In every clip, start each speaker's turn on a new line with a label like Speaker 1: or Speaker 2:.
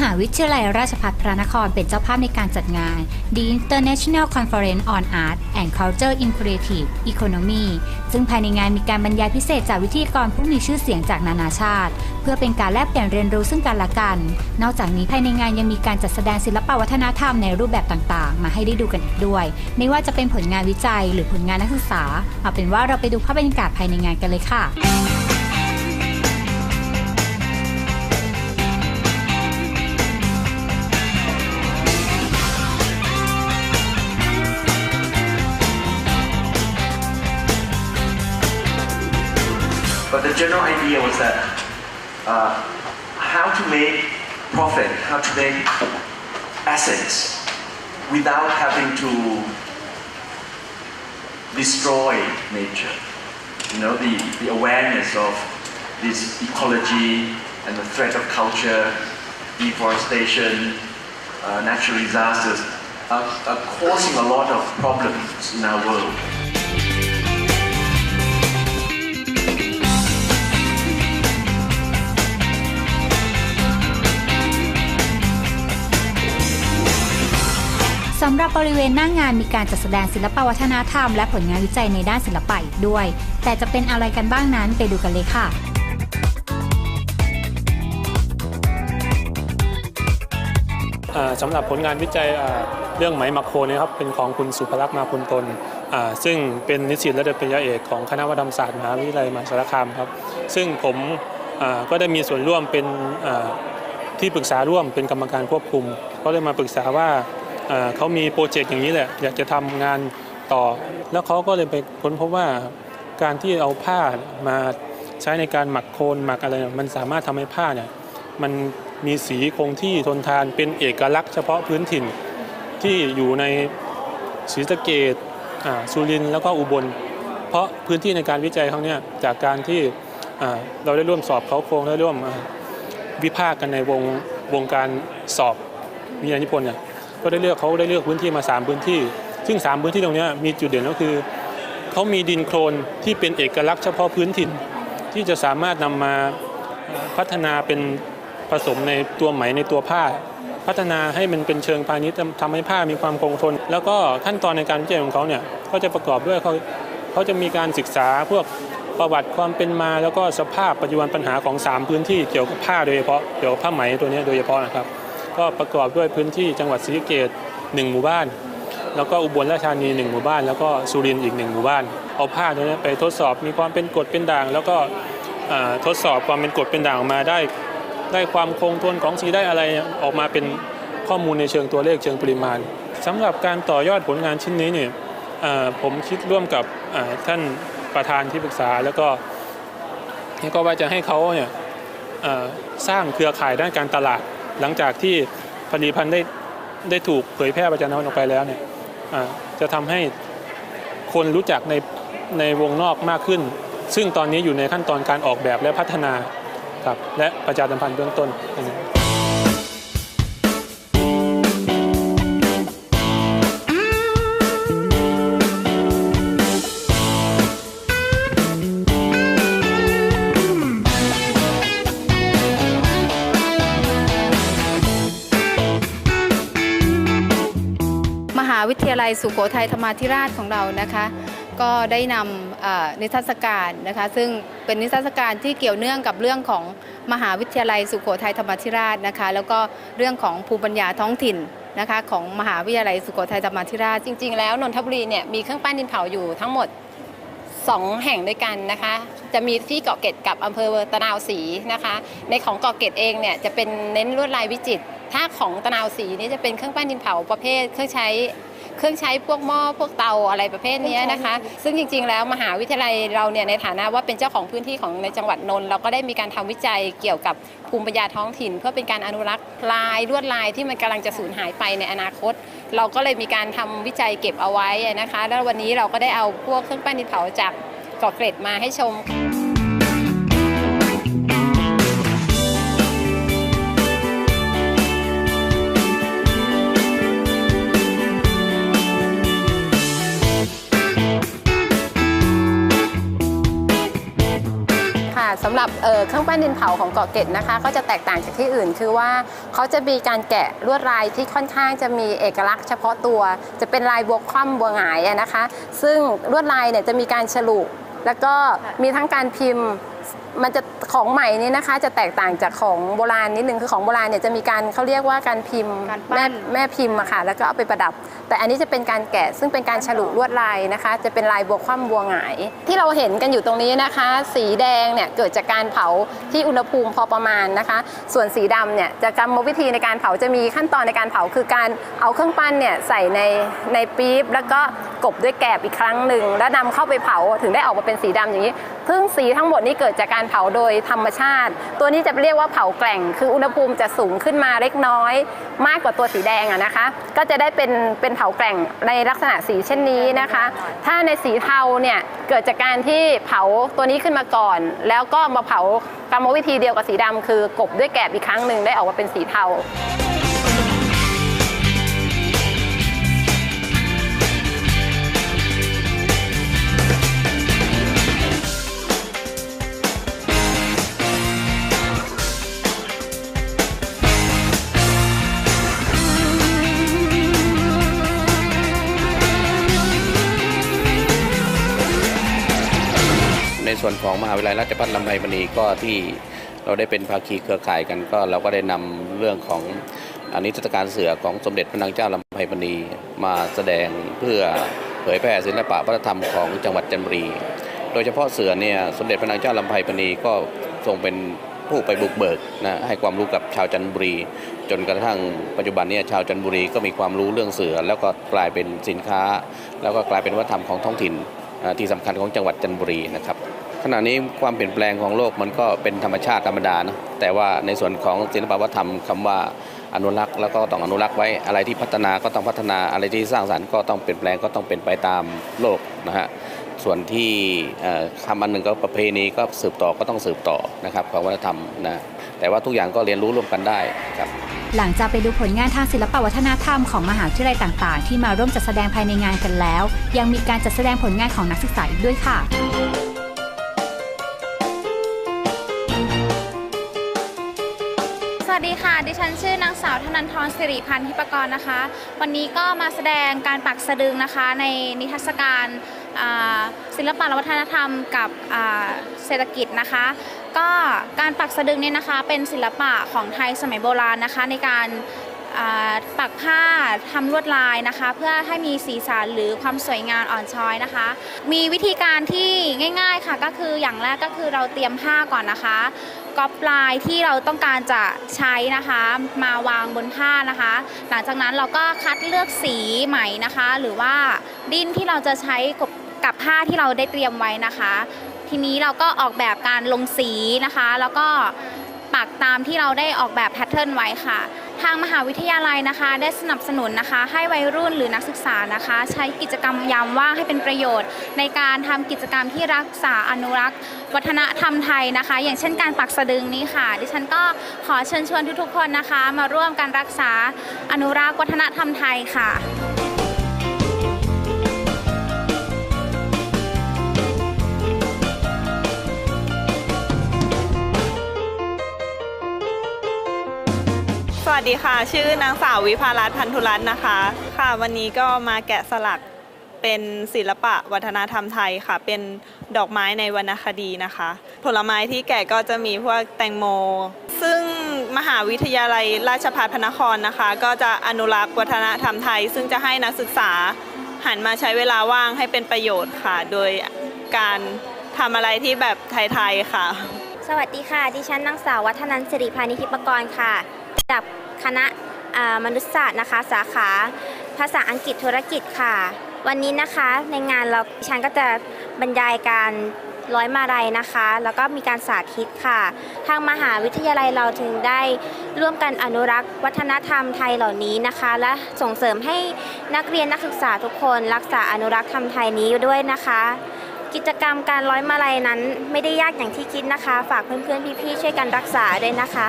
Speaker 1: หาวิทยาลัยราชภัฏพระนครเป็นเจ้าภาพในการจัดงาน The International Conference on Art and Culture in Creative Economy ซึ่งภายในงานมีการบรรยายพิเศษจากวิทยากรผู้มีชื่อเสียงจากนานาชาติ เพื่อเป็นการแลกเปลี่ยนเรียนรู้ซึ่งกันและกัน นอกจากนี้ภายในงานยังมีการจัดแสดงศิลปวัฒนธรรมในรูปแบบต่างๆ มาให้ได้ดูกันอีกด้วย ไม่ว่าจะเป็นผลงานวิจัย หรือผลงานนักศึกษา เอาเป็นว่าเราไปดูภาพบรรยากาศภายในงานกันเลยค่ะ
Speaker 2: But the general idea was that uh, how to make profit, how to make assets without having to destroy nature. You know, the, the awareness of this ecology and the threat of culture, deforestation, uh, natural disasters are, are causing a lot of problems in our world.
Speaker 1: สำหรับบริเวณหน้างงานมีการจัดแสดงศิลปวัฒนธรรม และผลงานวิจัยในด้านศิลปะอีกด้วย แต่จะเป็นอะไรกันบ้างนั้นไปดูกันเลยค่ะ
Speaker 3: สำหรับผลงานวิจัยเรื่องไหมมักโคนะครับเป็นของคุณสุภลักษณ์มาคุณตน ซึ่งเป็นนิสิตระดับปริญญาเอกของคณะวัฒนศาสตร์มหาวิทยาลัยมหาสารคามครับ ซึ่งผมก็ได้มีส่วนร่วมเป็นที่ปรึกษาร่วมเป็นกรรมการควบคุม ก็เลยมาปรึกษาว่า เขามีโปรเจกต์อย่างนี้แหละ อยากจะทำงานต่อ แล้วเขาก็เลยไปค้นพบว่าการที่เอาผ้ามาใช้ในการหมักโคลนหมักอะไรเนี่ยมันสามารถทำให้ผ้าเนี่ยมันมีสีคงที่ทนทานเป็นเอกลักษณ์เฉพาะพื้นถิ่นที่อยู่ในศรีสะเกดอ่าสุรินทร์แล้วก็อุบล เพราะพื้นที่ในการวิจัยครั้งเนี้ยจากการที่อ่าเราได้ร่วมสอบเขาโครงได้ร่วมวิพากษ์กันในวงวงการสอบวิทยานิพนธ์เนี่ย ก็ได้เลือกเขาได้เลือกพื้นที่มา 3 พื้นที่ ซึ่ง 3 พื้นที่ตรงนี้มีจุดเด่นก็คือเขามีดินโคลนที่เป็นเอกลักษณ์เฉพาะพื้นถิ่น ที่จะสามารถนำมาพัฒนาเป็นผสมในตัวไหมในตัวผ้า พัฒนาให้มันเป็นเชิงพาณิชย์ทำให้ผ้ามีความคงทน แล้วก็ขั้นตอนในการวิจัยของเขาเนี่ยก็จะประกอบด้วยเขาเขาจะมีการศึกษาพวกประวัติความเป็นมา แล้วก็สภาพปัจจุบันปัญหาของ 3 พื้นที่เกี่ยวกับผ้าโดยเฉพาะเกี่ยวกับผ้าไหมตัวนี้โดยเฉพาะนะครับ ก็ประกอบด้วยพื้นที่จังหวัดศรีสะเกษหนึ่งหมู่บ้าน แล้วก็อุบลราชธานีหนึ่งหมู่บ้าน แล้วก็สุรินทร์อีกหนึ่งหมู่บ้าน เอาผ้าตัวนี้ไปทดสอบมีความเป็นกรดเป็นด่าง แล้วก็ทดสอบความเป็นกรดเป็นด่างออกมาได้ ได้ความคงทนของสีได้อะไรออกมาเป็นข้อมูลในเชิงตัวเลขเชิงปริมาณสำหรับการต่อยอดผลงานชิ้นนี้เนี่ยผมคิดร่วมกับท่านประธานที่ปรึกษาแล้วก็แล้วก็ว่าจะให้เขาเนี่ยสร้างเครือข่ายด้านการตลาด หลังจากที่ผลิตภัณฑ์ได้ได้ถูกเผยแพร่ประชาสัมพันออกไปแล้วเนี่ยจะทำให้คนรู้จักในในวงนอกมากขึ้น ซึ่งตอนนี้อยู่ในขั้นตอนการออกแบบและพัฒนาครับและประชาสัมพันธ์เบื้องต้น
Speaker 4: ลัยสุโขทัยธรรมาธิราชของเรานะคะ ก็ได้นำนิทรรศการนะคะ ซึ่งเป็นนิทรรศการที่เกี่ยวเนื่องกับเรื่องของมหาวิทยาลัยสุโขทัยธรรมาธิราชนะคะ แล้วก็เรื่องของภูมิปัญญาท้องถิ่นนะคะของมหาวิทยาลัยสุโขทัยธรรมาธิราช จริง ๆ แล้วนนทบุรีเนี่ยมีเครื่องปั้นดินเผาอยู่ทั้งหมด 2 แห่งด้วยกันนะคะ จะมีที่เกาะเกร็ดกับอำเภอตะนาวศรีนะคะ ในของเกาะเกร็ดเองเนี่ยจะเป็นเน้นลวดลายวิจิตรถ้าของตะนาวศรีนี่จะเป็นเครื่องปั้นดินเผาประเภทเครื่องใช้ เครื่องใช้พวกหม้อพวกเตาอะไรประเภทเนี้ยนะคะ ซึ่งจริง ๆ แล้วมหาวิทยาลัยเราเนี่ยในฐานะว่าเป็นเจ้าของพื้นที่ของในจังหวัดนนท์เราก็ได้มีการทำวิจัยเกี่ยวกับภูมิปัญญาท้องถิ่น เพื่อเป็นการอนุรักษ์ลายลวดลายที่มันกำลังจะสูญหายไปในอนาคต เราก็เลยมีการทำวิจัยเก็บเอาไว้นะคะ แล้ววันนี้เราก็ได้เอาพวกเครื่องปั้นดินเผาจากเกาะเกร็ดมาให้ชม เครื่องปั้นดินเผาของเกาะเกร็ดนะคะ ก็จะแตกต่างจากที่อื่น คือว่าเขาจะมีการแกะลวดลายที่ค่อนข้างจะมีเอกลักษณ์เฉพาะตัว จะเป็นลายบัวคว่ำบัวหงายนะคะ ซึ่งลวดลายเนี่ยจะมีการฉลุแล้วก็มีทั้งการพิมพ์ มันจะของใหม่นี่นะคะ จะแตกต่างจากของโบราณนิดนึงคือของโบราณเนี่ยจะมีการเขาเรียกว่าการพิมพ์
Speaker 5: การปั้
Speaker 4: แม่
Speaker 5: น
Speaker 4: แม่พิมพ์อะค่ะ แล้วก็เอาไปประดับ แต่อันนี้จะเป็นการแกะซึ่งเป็นการฉลุลวดลายนะคะ จะเป็นลายบัวคว่ำบัวหงาย ที่เราเห็นกันอยู่ตรงนี้นะคะ สีแดงเนี่ยเกิดจากการเผาที่อุณหภูมิพอประมาณนะคะ ส่วนสีดำเนี่ยจะกรรมวิธีในการเผาจะมีขั้นตอนในการเผาคือการเอาเครื่องปั้นเนี่ยใส่ในในปี๊บแล้วก็ กบด้วยแกบอีกครั้งหนึ่งแล้วนำเข้าไปเผาถึงได้ออกมาเป็นสีดำอย่างนี้ซึ่งสีทั้งหมดนี้เกิดจากการเผาโดยธรรมชาติ ตัวนี้จะเรียกว่าเผาแกล่ง คืออุณหภูมิจะสูงขึ้นมาเล็กน้อย มากกว่าตัวสีแดงอะนะคะ ก็จะได้เป็นเป็นเผาแกล่งในลักษณะสีเช่นนี้นะคะ ถ้าในสีเทาเนี่ยเกิดจากการที่เผาตัวนี้ขึ้นมาก่อน แล้วก็มาเผากรรมวิธีเดียวกับสีดำคือกบด้วยแกบอีกครั้งหนึ่งได้ออกมาเป็นสีเทา
Speaker 6: ส่วนของมหาวิทยาลัยราชภัฏลำไพมณีก็ที่เราได้เป็นภาคีเครือข่ายกันก็เราก็ได้นำเรื่องของอันนิทศการเสือของสมเด็จพระนางเจ้าลำไพมณีมาแสดงเพื่อเผยแพร่ศิลปะวัฒนธรรมของจังหวัดจันทบุรี โดยเฉพาะเสือเนี่ยสมเด็จพระนางเจ้าลำไพมณีก็ทรงเป็นผู้ไปบุกเบิกนะให้ความรู้กับชาวจันทบุรี จนกระทั่งปัจจุบันเนี้ชาวจันทบุรีก็มีความรู้เรื่องเสือ แล้วก็กลายเป็นสินค้า แล้วก็กลายเป็นวัฒนธรรมของท้องถิ่นที่สำคัญของจังหวัดจันทบุรีนะครับ ขณะนี้ความเปลี่ยนแปลงของโลกมันก็เป็นธรรมชาติธรรมดานะแต่ว่าในส่วนของศิลปวัฒนธรรมคำว่าอนุรักษ์แล้วก็ต้องอนุรักษ์ไว้อะไรที่พัฒนาก็ต้องพัฒนาอะไรที่สร้างสรรค์ก็ต้องเปลี่ยนแปลงก็ต้องเป็นไปตามโลกนะฮะส่วนที่คำอันหนึ่งก็ประเพณีก็สืบต่อก็ต้องสืบต่อนะครับของวัฒนธรรมนะแต่ว่าทุกอย่างก็เรียนรู้ร่วมกันได้ครับ
Speaker 1: หลังจากไปดูผลงานทางศิลปวัฒนธรรมของมหาวิทยาลัยต่าง ๆ ที่มาร่วมจัดแสดงภายในงานกันแล้ว ยังมีการจัดแสดงผลงานของนักศึกษาอีกด้วยค่ะ
Speaker 5: ดิฉันชื่อนางสาวธนันทรสิริพันธ์ทิปกรนะคะ วันนี้ก็มาแสดงการปักสะดึงนะคะ ในนิทรรศการศิลปะและวัฒนธรรมกับเศรษฐกิจนะคะ ก็การปักสะดึงเนี่ยนะคะ เป็นศิลปะของไทยสมัยโบราณนะคะ ในการปักผ้าทำลวดลายนะคะ เพื่อให้มีสีสันหรือความสวยงามอ่อนช้อยนะคะ มีวิธีการที่ง่าย ๆค่ะก็คืออย่างแรกก็คือเราเตรียมผ้าก่อนนะคะ ก๊อปลายที่เราต้องการจะใช้นะคะ มาวางบนผ้านะคะ หลังจากนั้นเราก็คัดเลือกสีไหมนะคะ หรือว่าดิ้นที่เราจะใช้กับกับผ้าที่เราได้เตรียมไว้นะคะ ทีนี้เราก็ออกแบบการลงสีนะคะ แล้วก็ปักตามที่เราได้ออกแบบแพทเทิร์นไว้ค่ะ ทางมหาวิทยาลัยนะคะ ได้สนับสนุนนะคะ ให้วัยรุ่นหรือนักศึกษานะคะ ใช้กิจกรรมยามว่างให้เป็นประโยชน์ ในการทำกิจกรรมที่รักษาอนุรักษ์ วัฒนธรรมไทยนะคะ อย่างเช่นการปักสะดึงนี้ค่ะ ดิฉันก็ขอเชิญชวนทุกๆคนนะคะ มาร่วมการรักษาอนุรักษ์วัฒนธรรมไทยค่ะ
Speaker 7: วัสดีค่ะ ชื่อนางสาววิภารัตน์พันธุรัตน์นะคะ ค่ะ วันนี้ก็มาแกะสลักเป็นศิลปะวัฒนธรรมไทยค่ะ เป็นดอกไม้ในวรรณคดีนะคะ ผลไม้ที่แกะก็จะมีพวกแตงโม ซึ่งมหาวิทยาลัยราชภัฏพระนครนะคะ ก็จะอนุรักษ์วัฒนธรรมไทย ซึ่งจะให้นักศึกษาหันมาใช้เวลาว่างให้เป็นประโยชน์ค่ะ โดยการทำอะไรที่แบบไทยๆค่ะ
Speaker 8: สวัสดีค่ะ ดิฉันนางสาววัฒนันสิริพานิธิปกรณ์ค่ะ จากคณะมนุษยศาสตร์นะคะ สาขาภาษาอังกฤษธุรกิจค่ะ วันนี้นะคะในงานเราฉันก็จะบรรยายการร้อยมาลัยนะคะ แล้วก็มีการสาธิตค่ะ ทางมหาวิทยาลัยเราถึงได้ร่วมกันอนุรักษ์ วัฒนธรรมไทยเหล่านี้นะคะ และส่งเสริมให้นักเรียนนักศึกษาทุกคน รักษาอนุรักษ์ธรรมไทยนี้ด้วยนะคะ กิจกรรมการร้อยมาลัยนั้นไม่ได้ยากอย่างที่คิดนะคะ ฝากเพื่อนๆพี่ๆช่วยกันรักษาด้วยนะคะ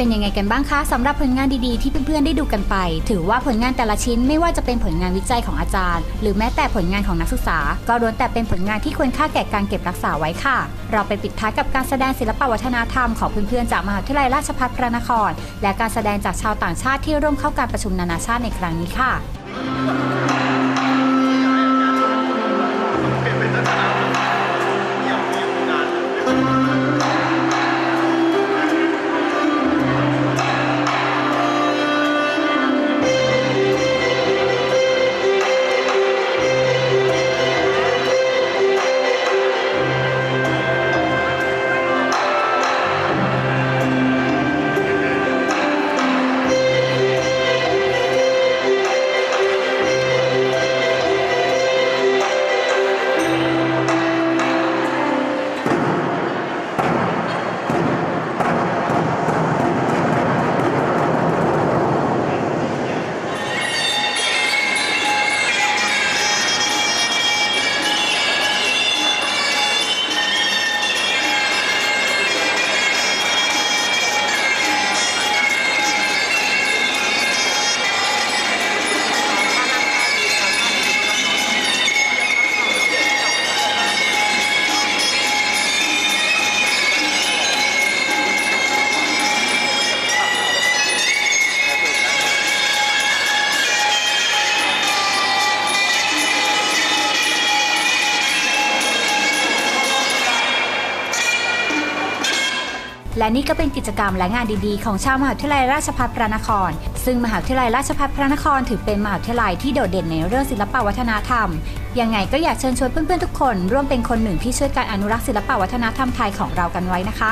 Speaker 1: เป็นยังไงกันบ้างคะสำหรับผลงานดีๆที่เพื่อนๆได้ดูกันไป ถือว่าผลงานแต่ละชิ้นไม่ว่าจะเป็นผลงานวิจัยของอาจารย์ หรือแม้แต่ผลงานของนักศึกษา ก็ล้วนแต่เป็นผลงานที่ควรค่าแก่การเก็บรักษาไว้ค่ะ เราไปปิดท้ายกับการแสดงศิลปวัฒนธรรมของเพื่อนๆจากมหาวิทยาลัยราชภัฏพระนคร และการแสดงจากชาวต่างชาติที่ร่วมเข้าการประชุมนานาชาติในครั้งนี้ค่ะ และนี่ก็เป็นกิจกรรมและงานดีๆ ของชาวมหาวิทยาลัยราชภัฏพระนคร ซึ่งมหาวิทยาลัยราชภัฏพระนคร ถือเป็นมหาวิทยาลัยที่โดดเด่นในเรื่องศิลปวัฒนธรรม ยังไงก็อยากเชิญชวนเพื่อนๆทุกคน ร่วมเป็นคนหนึ่งที่ช่วยการอนุรักษ์ศิลปวัฒนธรรมไทยของเรากันไว้นะคะ